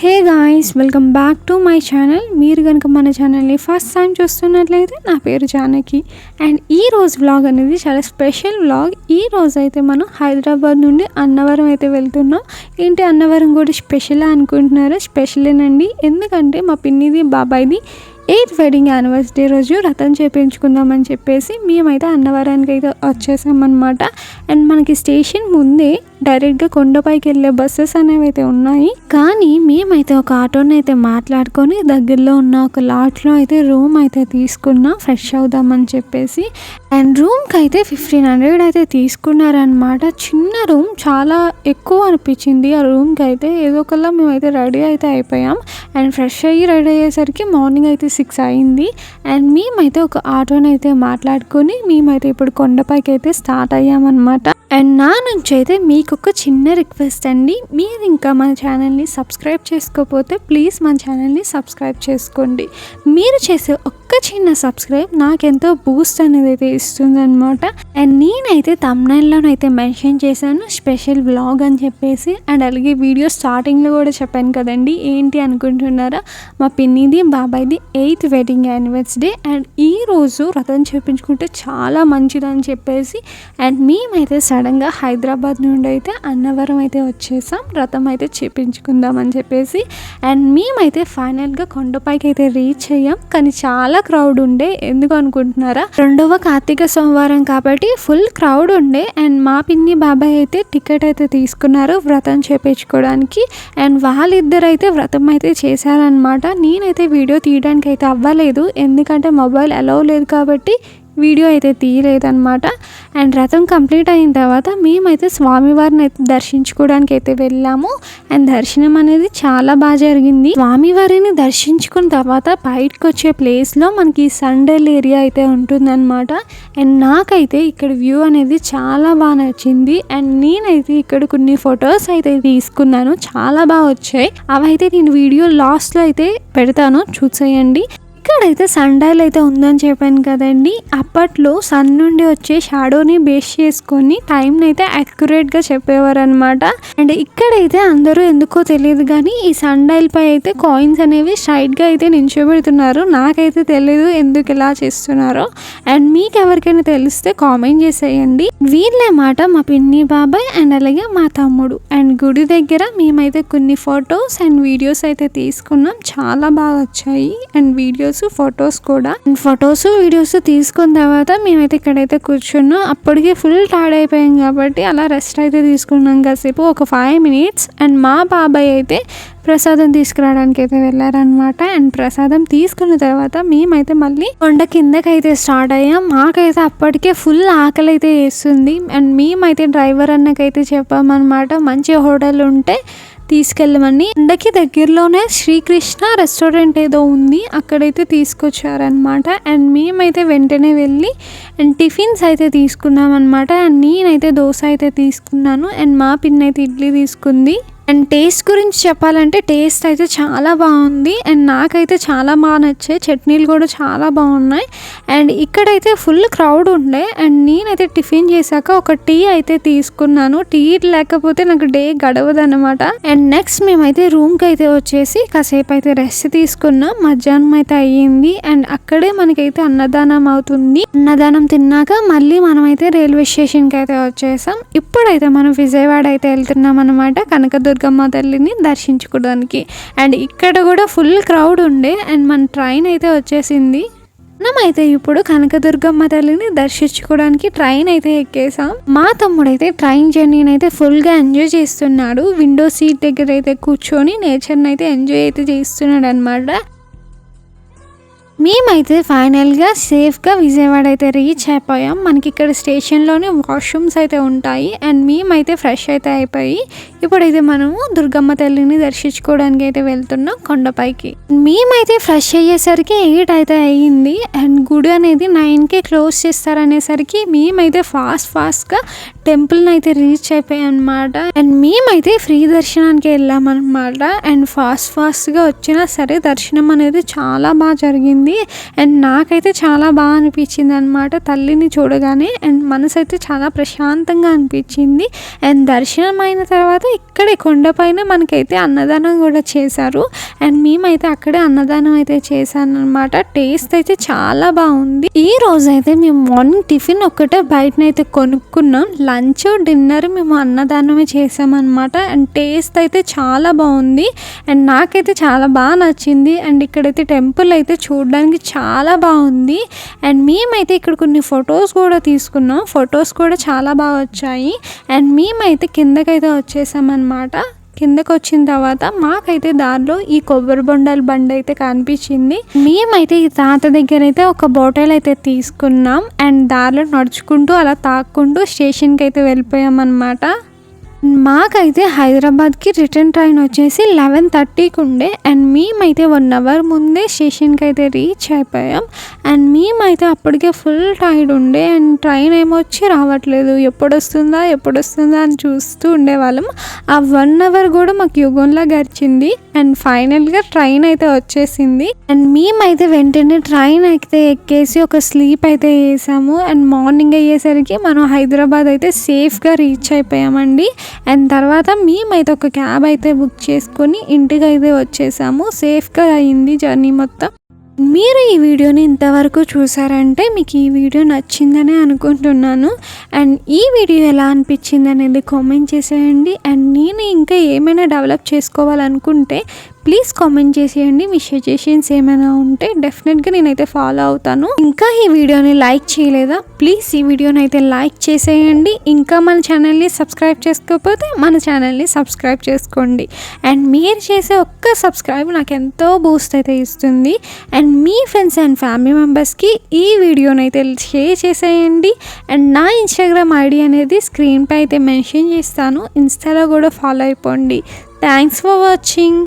Hey guys welcome back to my channel. మీరు కనుక మన ఛానల్ని ఫస్ట్ టైం చూస్తున్నట్లయితే నా పేరు జానకి. అండ్ ఈ రోజు వ్లాగ్ అనేది చాలా స్పెషల్ వ్లాగ్ ఈ రోజు అయితే మనం హైదరాబాద్ నుండి అన్నవరం అయితే వెళ్తున్నాం. ఏంటి అన్నవరం కూడా స్పెషల్ అనుకుంటున్నారా? స్పెషలేనండి. ఎందుకంటే మా పిన్నిది బాబాయ్ది ఎయిత్ వెడ్డింగ్ యానివర్సరీ రోజు రథం చేపించుకుందామని చెప్పేసి మేమైతే అన్నవరానికి అయితే వచ్చేసామన్నమాట. అండ్ మనకి స్టేషన్ ముందే డైరెక్ట్గా కొండపైకి వెళ్ళే బస్సెస్ అనేవి అయితే ఉన్నాయి. కానీ మేమైతే ఒక ఆటోని అయితే మాట్లాడుకొని దగ్గరలో ఉన్న ఒక లాట్లో అయితే రూమ్ అయితే తీసుకున్నాం ఫ్రెష్ అవుదామని చెప్పేసి. అండ్ రూమ్కి అయితే ఫిఫ్టీన్ హండ్రెడ్ అయితే తీసుకున్నారనమాట చిన్న రూమ్ చాలా ఎక్కువ అనిపించింది ఆ రూమ్కి అయితే ఏదో ఒకలా మేమైతే రెడీ అయితే అయిపోయాం. అండ్ ఫ్రెష్ అయ్యి రెడీ అయ్యేసరికి మార్నింగ్ అయితే సిక్స్ అయింది. అండ్ మేమైతే ఒక ఆటోని అయితే మాట్లాడుకొని మేమైతే ఇప్పుడు కొండపైకి అయితే స్టార్ట్ అయ్యామన్నమాట. అండ్ నా నుంచి అయితే మీకు ఒక చిన్న రిక్వెస్ట్ అండి. మీరు ఇంకా మన ఛానల్ని సబ్స్క్రైబ్ చేసుకోకపోతే ప్లీజ్ మన ఛానల్ని సబ్స్క్రైబ్ చేసుకోండి. మీరు చేసే ఒక్క చిన్న సబ్స్క్రైబ్ నాకెంతో బూస్ట్ అనేది అయితే ఇస్తుంది అనమాట అండ్ నేనైతే తమ్నైల్లోనైతే మెన్షన్ చేశాను స్పెషల్ వ్లాగ్ అని చెప్పేసి. అండ్ అలాగే వీడియో స్టార్టింగ్లో కూడా చెప్పాను కదండి ఏంటి అనుకుంటున్నారా? మా పిన్నిది బాబాయ్ది ఎయిత్ వెడ్డింగ్ యానివర్సరీ అండ్ ఈ రోజు రథం చేపించుకుంటే చాలా మంచిదని చెప్పేసి. అండ్ మేమైతే సడన్గా హైదరాబాద్ నుండి అయితే అన్నవరం అయితే వచ్చేసాం రథం అయితే చేపించుకుందాం అని చెప్పేసి. అండ్ మేమైతే ఫైనల్గా కొండపైకి అయితే రీచ్ అయ్యాం. కానీ చాలా క్రౌడ్ ఉండే. ఎందుకు అనుకుంటున్నారా? రెండవ కార్తీక సోమవారం కాబట్టి ఫుల్ క్రౌడ్ ఉండే. అండ్ మా పిన్ని బాబాయ్ అయితే టికెట్ అయితే తీసుకున్నారు వ్రతం చేపించుకోవడానికి. అండ్ వాళ్ళిద్దరు అయితే వ్రతం అయితే చేశారనమాట నేనైతే వీడియో తీయడానికి అయితే అవ్వలేదు. ఎందుకంటే మొబైల్ అలౌ లేదు కాబట్టి వీడియో అయితే తీయలేదన్నమాట. అండ్ రథం కంప్లీట్ అయిన తర్వాత మేమైతే స్వామివారిని అయితే దర్శించుకోవడానికి అయితే వెళ్ళాము. అండ్ దర్శనం అనేది చాలా బాగా జరిగింది. స్వామివారిని దర్శించుకున్న తర్వాత బయటకు వచ్చే ప్లేస్లో మనకి సండల్ ఏరియా అయితే ఉంటుందన్నమాట. అండ్ నాకైతే ఇక్కడ వ్యూ అనేది చాలా బాగా నచ్చింది. అండ్ నేనైతే ఇక్కడ కొన్ని ఫొటోస్ అయితే తీసుకున్నాను. చాలా బాగా వచ్చాయి. అవైతే నేను వీడియో లాస్ట్లో అయితే పెడతాను. చూసేయండి. ఇక్కడైతే సండైల్ అయితే ఉందని చెప్పాను కదండి. అప్పట్లో సన్ నుండి వచ్చే షాడోని బేస్ చేసుకొని టైంని అయితే యాక్యురేట్గా చెప్పేవారు అనమాట అండ్ ఇక్కడైతే అందరూ ఎందుకో తెలియదు కానీ ఈ సండైల్ పై అయితే కాయిన్స్ అనేవి స్ట్రైట్గా అయితే నించోబెడుతున్నారు. నాకైతే తెలియదు ఎందుకు ఇలా చేస్తున్నారో. అండ్ మీకు ఎవరికైనా తెలిస్తే కామెంట్ చేసేయండి. వీళ్ళే మాట మా పిన్ని బాబాయ్ అండ్ అలాగే మా తమ్ముడు. అండ్ గుడి దగ్గర మేమైతే కొన్ని ఫొటోస్ అండ్ వీడియోస్ అయితే తీసుకున్నాం. చాలా బాగా వచ్చాయి. అండ్ వీడియోస్ ఫొటోస్ కూడా. అండ్ ఫొటోస్ వీడియోస్ తీసుకున్న తర్వాత మేమైతే ఇక్కడైతే కూర్చున్నాం. అప్పటికే ఫుల్ టైర్డ్ అయిపోయాం కాబట్టి అలా రెస్ట్ అయితే తీసుకున్నాం కాసేపు ఒక ఫైవ్ మినిట్స్ అండ్ మా బాబాయ్ అయితే ప్రసాదం తీసుకురావడానికి అయితే వెళ్ళారనమాట అండ్ ప్రసాదం తీసుకున్న తర్వాత మేమైతే మళ్ళీ కొండ కిందకైతే స్టార్ట్ అయ్యాం. మాకైతే అప్పటికే ఫుల్ ఆకలి అయితే వేస్తుంది. అండ్ మేమైతే డ్రైవర్ అన్నకైతే చెప్పామన్నమాట మంచి హోటల్ ఉంటే తీసుకెళ్ళమని కొండకి దగ్గరలోనే శ్రీకృష్ణ రెస్టారెంట్ ఏదో ఉంది. అక్కడైతే తీసుకొచ్చారనమాట అండ్ మేమైతే వెంటనే వెళ్ళి అండ్ టిఫిన్స్ అయితే తీసుకున్నాం అనమాట అండ్ నేనైతే దోశ అయితే తీసుకున్నాను. అండ్ మా పిన్ అయితే ఇడ్లీ తీసుకుంది. అండ్ టేస్ట్ గురించి చెప్పాలంటే టేస్ట్ అయితే చాలా బాగుంది. అండ్ నాకైతే చాలా బాగా నచ్చాయి. చట్నీలు కూడా చాలా బాగున్నాయి. అండ్ ఇక్కడైతే ఫుల్ క్రౌడ్ ఉండే అండ్ నేనైతే టిఫిన్ చేశాక ఒక టీ అయితే తీసుకున్నాను. టీ లేకపోతే నాకు డే గడవదు అనమాట అండ్ నెక్స్ట్ మేమైతే రూమ్కి అయితే వచ్చేసి కాసేపు అయితే రెస్ట్ తీసుకున్నాం. మధ్యాహ్నం అయితే అయ్యింది. అండ్ అక్కడే మనకైతే అన్నదానం అవుతుంది. అన్నదానం తిన్నాక మళ్ళీ మనమైతే రైల్వే స్టేషన్కి అయితే వచ్చేసాం. ఇప్పుడైతే మనం విజయవాడ అయితే వెళ్తున్నాం అనమాట కనకదుర్గమ్మ తల్లిని దర్శించుకోవడానికి. అండ్ ఇక్కడ కూడా ఫుల్ క్రౌడ్ ఉండే అండ్ మన ట్రైన్ అయితే వచ్చేసింది. మనమైతే ఇప్పుడు కనకదుర్గమ్మ తల్లిని దర్శించుకోవడానికి ట్రైన్ అయితే ఎక్కేసాం మా తమ్ముడు అయితే ట్రైన్ జర్నీని అయితే ఫుల్గా ఎంజాయ్ చేస్తున్నాడు. విండో సీట్ దగ్గర అయితే కూర్చొని నేచర్ని అయితే ఎంజాయ్ అయితే చేస్తున్నాడు అనమాట మేమైతే ఫైనల్గా సేఫ్గా విజయవాడ అయితే రీచ్ అయిపోయాం. మనకి ఇక్కడ స్టేషన్లోనే వాష్రూమ్స్ అయితే ఉంటాయి. అండ్ మేమైతే ఫ్రెష్ అయితే అయిపోయి ఇప్పుడైతే మనము దుర్గమ్మ తల్లిని దర్శించుకోవడానికి అయితే వెళ్తున్నాం కొండపైకి. మేమైతే ఫ్రెష్ అయ్యేసరికి ఎయిట్ అయితే అయ్యింది అండ్ గుడి అనేది నైన్కే క్లోజ్ చేస్తారనేసరికి మేమైతే ఫాస్ట్ ఫాస్ట్గా టెంపుల్ని అయితే రీచ్ అయిపోయాం అనమాట అండ్ మేమైతే ఫ్రీ దర్శనానికి వెళ్ళామన్నమాట అండ్ ఫాస్ట్ ఫాస్ట్గా వచ్చినా సరే దర్శనం అనేది చాలా బాగా జరిగింది అండ్ నాకైతే చాలా బాగా అనిపించింది అనమాట తల్లిని చూడగానే. అండ్ మనసు అయితే చాలా ప్రశాంతంగా అనిపించింది. అండ్ దర్శనం అయిన తర్వాత ఇక్కడే కొండపైన మనకైతే అన్నదానం కూడా చేశారు. అండ్ మేమైతే అక్కడే అన్నదానం అయితే చేశాను అనమాట టేస్ట్ అయితే చాలా బాగుంది. ఈ రోజు అయితే మేము మార్నింగ్ టిఫిన్ ఒక్కటే బయటనైతే కొనుక్కున్నాం. లంచ్ డిన్నర్ మేము అన్నదానమే చేసామన్నమాట అండ్ టేస్ట్ అయితే చాలా బాగుంది. అండ్ నాకైతే చాలా బాగా నచ్చింది. అండ్ ఇక్కడైతే టెంపుల్ అయితే చూడడానికి చాలా బాగుంది. అండ్ మేమైతే ఇక్కడ కొన్ని ఫొటోస్ కూడా తీసుకున్నాం. ఫొటోస్ కూడా చాలా బాగా వచ్చాయి. అండ్ మేమైతే కిందకైతే చేసామన్నమాట కిందకు వచ్చిన తర్వాత మాకైతే దారిలో ఈ కొబ్బరి బొండాల బండి అయితే కనిపించింది. మేమైతే ఈ తాత దగ్గర అయితే ఒక బాటిల్ అయితే తీసుకున్నాం. అండ్ దారిలో నడుచుకుంటూ అలా తాక్కుంటూ స్టేషన్కి అయితే వెళ్ళిపోయాం అనమాట మాకైతే హైదరాబాద్కి రిటర్న్ ట్రైన్ వచ్చేసి లెవెన్ థర్టీకి ఉండే అండ్ మేమైతే వన్ అవర్ ముందే స్టేషన్కి అయితే రీచ్ అయిపోయాం. అండ్ మేమైతే అప్పటికే ఫుల్ టైర్డ్ ఉండే అండ్ ట్రైన్ ఏమొచ్చి రావట్లేదు. ఎప్పుడు వస్తుందా ఎప్పుడు వస్తుందా అని చూస్తూ ఉండేవాళ్ళం. ఆ వన్ అవర్ కూడా మాకు యుగంలా గడిచింది. అండ్ ఫైనల్గా ట్రైన్ అయితే వచ్చేసింది. అండ్ మేమైతే వెంటనే ట్రైన్ అయితే ఎక్కేసి ఒక స్లీప్ అయితే వేసాము. అండ్ మార్నింగ్ అయ్యేసరికి మనం హైదరాబాద్ అయితే సేఫ్గా రీచ్ అయిపోయామండి. అండ్ తర్వాత మేమైతే ఒక క్యాబ్ అయితే బుక్ చేసుకొని ఇంటికి అయితే వచ్చేసాము. సేఫ్గా అయింది జర్నీ మొత్తం. మీరు ఈ వీడియోని ఇంతవరకు చూసారంటే మీకు ఈ వీడియో నచ్చిందని అనుకుంటున్నాను. అండ్ ఈ వీడియో ఎలా అనిపించింది అనేది కామెంట్ చేసేయండి. అండ్ నేను ఇంకా ఏమైనా డెవలప్ చేసుకోవాలనుకుంటే ప్లీజ్ కామెంట్ చేసేయండి. మీ సజెషన్స్ ఏమైనా ఉంటే డెఫినెట్గా నేనైతే ఫాలో అవుతాను. ఇంకా ఈ వీడియోని లైక్ చేయలేదా? ప్లీజ్ ఈ వీడియోని అయితే లైక్ చేసేయండి. ఇంకా మన ఛానల్ని సబ్స్క్రైబ్ చేసుకోకపోతే మన ఛానల్ని సబ్స్క్రైబ్ చేసుకోండి. అండ్ మీరు చేసే ఒక్క సబ్స్క్రైబ్ నాకు ఎంతో బూస్ట్ అయితే ఇస్తుంది. అండ్ మీ ఫ్రెండ్స్ అండ్ ఫ్యామిలీ మెంబర్స్కి ఈ వీడియోని అయితే షేర్ చేసేయండి. అండ్ నా ఇన్స్టాగ్రామ్ ఐడి అనేది స్క్రీన్పై అయితే మెన్షన్ చేస్తాను. ఇన్స్టాలో కూడా ఫాలో అయిపోండి. Thanks for watching